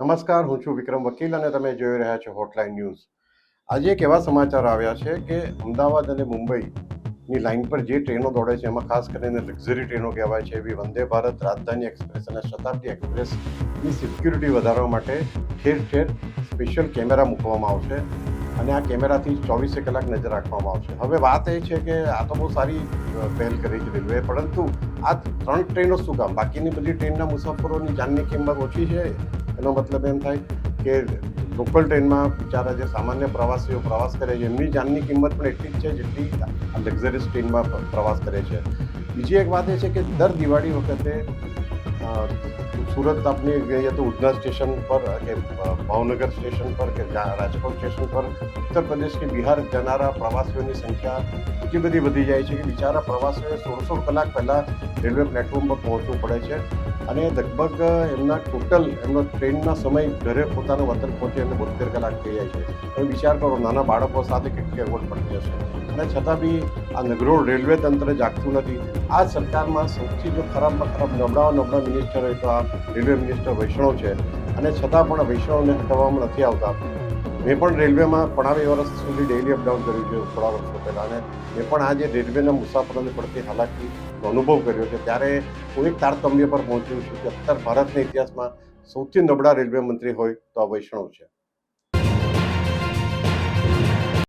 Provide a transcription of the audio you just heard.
નમસ્કાર, હું છું વિક્રમ વકીલ અને તમે જોઈ રહ્યા છો હોટલાઇન ન્યૂઝ આજે એક એવા સમાચાર આવ્યા છે કે અમદાવાદ અને મુંબઈની લાઇન પર જે ટ્રેનો દોડે છે, એમાં ખાસ કરીને લક્ઝરી ટ્રેનો કહેવાય છે, એવી વંદે ભારત, રાજધાની એક્સપ્રેસ અને શતાબ્દી એક્સપ્રેસની સિક્યુરિટી વધારવા માટે ઠેર ઠેર સ્પેશિયલ કેમેરા મૂકવામાં આવશે અને આ કેમેરાથી ચોવીસે કલાક નજર રાખવામાં આવશે. હવે વાત એ છે કે આ તો બહુ સારી પહેલ કરી છે રેલવે પરંતુ આ ત્રણ ટ્રેનો શું કામ? બાકીની બધી ટ્રેનના મુસાફરોની જાનની કિંમત ઓછી છે? એનો મતલબ એમ થાય કે લોકલ ટ્રેનમાં બિચારા જે સામાન્ય પ્રવાસીઓ પ્રવાસ કરે છે, એમની જાનની કિંમત પણ એટલી જ છે જેટલી આ લક્ઝરીઝ ટ્રેનમાં પ્રવાસ કરે છે. બીજી એક વાત એ છે કે દર દિવાળી વખતે સુરત આપણે ગઈએ તો ઉધના સ્ટેશન પર કે ભાવનગર સ્ટેશન પર કે રાજકોટ સ્ટેશન પર ઉત્તર પ્રદેશ કે બિહાર જનારા પ્રવાસીઓની સંખ્યા એટલી બધી વધી જાય છે કે બિચારા પ્રવાસીઓએ સોળ સોળ કલાક પહેલાં રેલવે પ્લેટફોર્મ પર પહોંચવું પડે છે અને લગભગ એમના ટોટલ એમનો ટ્રેનના સમય ઘરે પોતાનું વતન પહોંચે એટલે બોતેર કલાક થઈ જાય છે. તમે વિચાર કરો, નાના બાળકો સાથે કેટલી અગવડ પડતી હશે. અને છતાં બી આ નગરોળ રેલવે તંત્ર જાગતું નથી. આ સરકારમાં સૌથી જો ખરાબમાં ખરાબ નબળાઓ નબળા મિનિસ્ટર હોય તો આ રેલવે મિનિસ્ટર વૈષ્ણવ છે. અને છતાં પણ વૈષ્ણવને હટાવવામાં નથી આવતા. મેં પણ રેલવેમાં પણાવી વર્ષ સુધી ડેઇલી અપડાઉન કર્યું છે, થોડા વર્ષો પહેલાં. અને મેં પણ આજે રેલવેના મુસાફરોને પડતી હાલાકીનો અનુભવ કર્યો છે. ત્યારે હું એક તારતમ્ય પર પહોંચ્યું છું કે અત્યારે ભારતના ઇતિહાસમાં સૌથી નબળા રેલવે મંત્રી હોય તો આ વૈષ્ણવ છે.